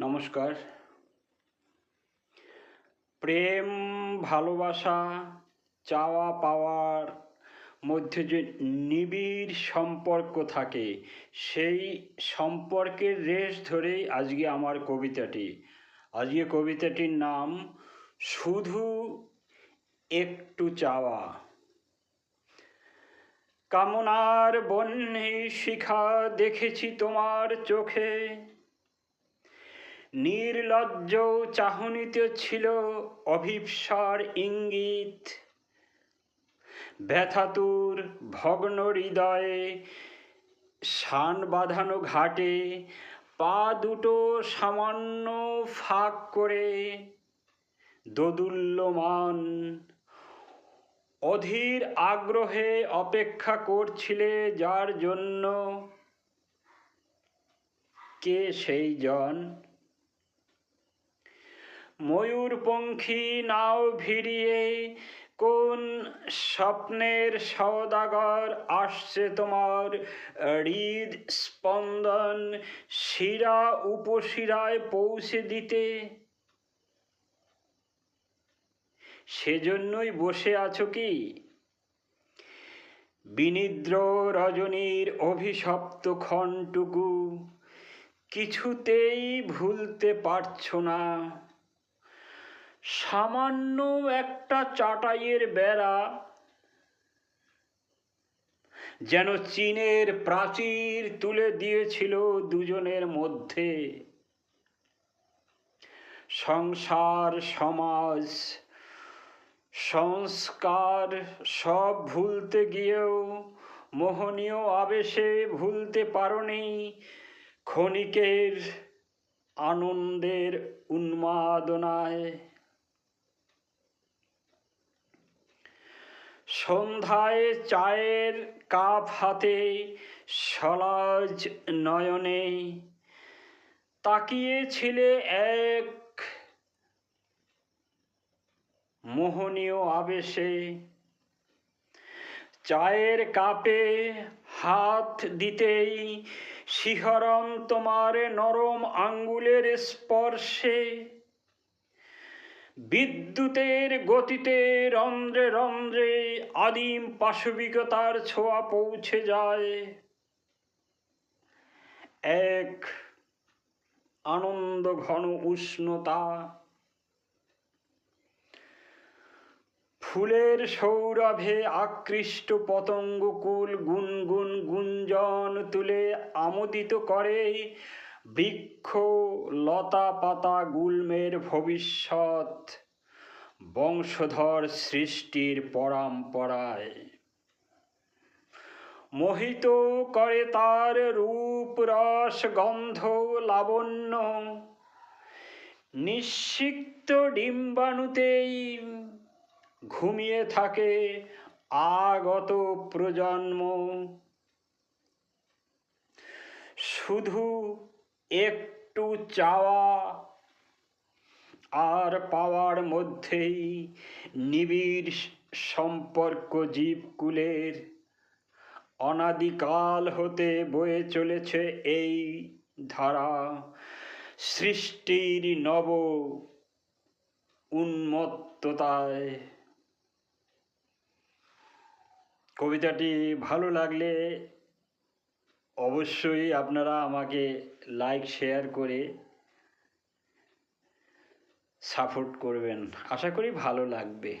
নমস্কার। প্রেম, ভালোবাসা, চাওয়া পাওয়ার মধ্যে যে নিবিড় সম্পর্ক থাকে, সেই সম্পর্কের রেশ ধরেই আজকে আমার কবিতাটি। আজকে কবিতাটির নাম, শুধু একটু চাওয়া। কামনার বন্যে শিখা দেখেছি তোমার চোখে। নির্লজ্জ চাহনিতে ছিল অভিপ্সার ইঙ্গিত। ব্যথাতুর ভগ্ন হৃদয়ে শান বাঁধানো ঘাটে, পা দুটো সামান্য ফাঁক করে দোদুল্যমান। অধীর আগ্রহে অপেক্ষা করছিলে যার জন্য কে সেই জন? ময়ূরপঙ্খী নাও ভিড়িয়ে, কোন স্বপ্নের সওদাগর আসছে তোমার? হৃদ স্পন্দন শিরা উপশিরায় পৌঁছে দিতে। সেজন্যই বসে আছো কি? বিনিদ্র রজনীর অভিশপ্ত ক্ষণটুকু, কিছুতেই ভুলতে পারছ না। সামান্য একটা চাটাইয়ের বেড়া যেন চীনের প্রাচীর তুলে দিয়েছিল দুজনের মধ্যে। সংসার, সমাজ, সংস্কার সব ভুলতে গিয়েও মোহনীয় আবেশে ভুলতে পারোনি ক্ষণিকের আনন্দের উন্মাদনায়। সন্ধ্যায় চায়ের কাপ হাতে সলাজ নয়নে তাকিয়েছিলে এক মোহনীয় আবেশে। চায়ের কাপে হাত দিতেই শিহরণ তোমার নরম আঙ্গুলের স্পর্শে বিদ্যুতের গতিতে রন্ধ্রে রন্ধ্রে আদিম পাশবিকতার ছোঁয়া পৌঁছে যায়। এক আনন্দ ঘন উষ্ণতা। ফুলের সৌরভে আকৃষ্ট পতঙ্গকুল গুনগুন গুঞ্জন তুলে আমোদিত করে বৃক্ষ লতা পাতা গুল্মের ভবিষ্যৎ, বংশধর সৃষ্টির পরম্পরায়। মোহিত করে তার রূপ রস গন্ধ লাবণ্য, নিঃসিক্ত ডিম্বাণুতেই ঘুমিয়ে থাকে আগত প্রজন্ম। শুধু একটু চাওয়া আর পাওয়ার মধ্যেই নিবিড় সম্পর্ক জীবকুলের। অনাদিকাল হতে বয়ে চলেছে এই ধারা। সৃষ্টির নব উন্মত্ততায়। কবিতাটি ভালো লাগলে অবশ্যই আপনারা আমাকে লাইক শেয়ার করে সাপোর্ট করবেন। আশা করি ভালো লাগবে।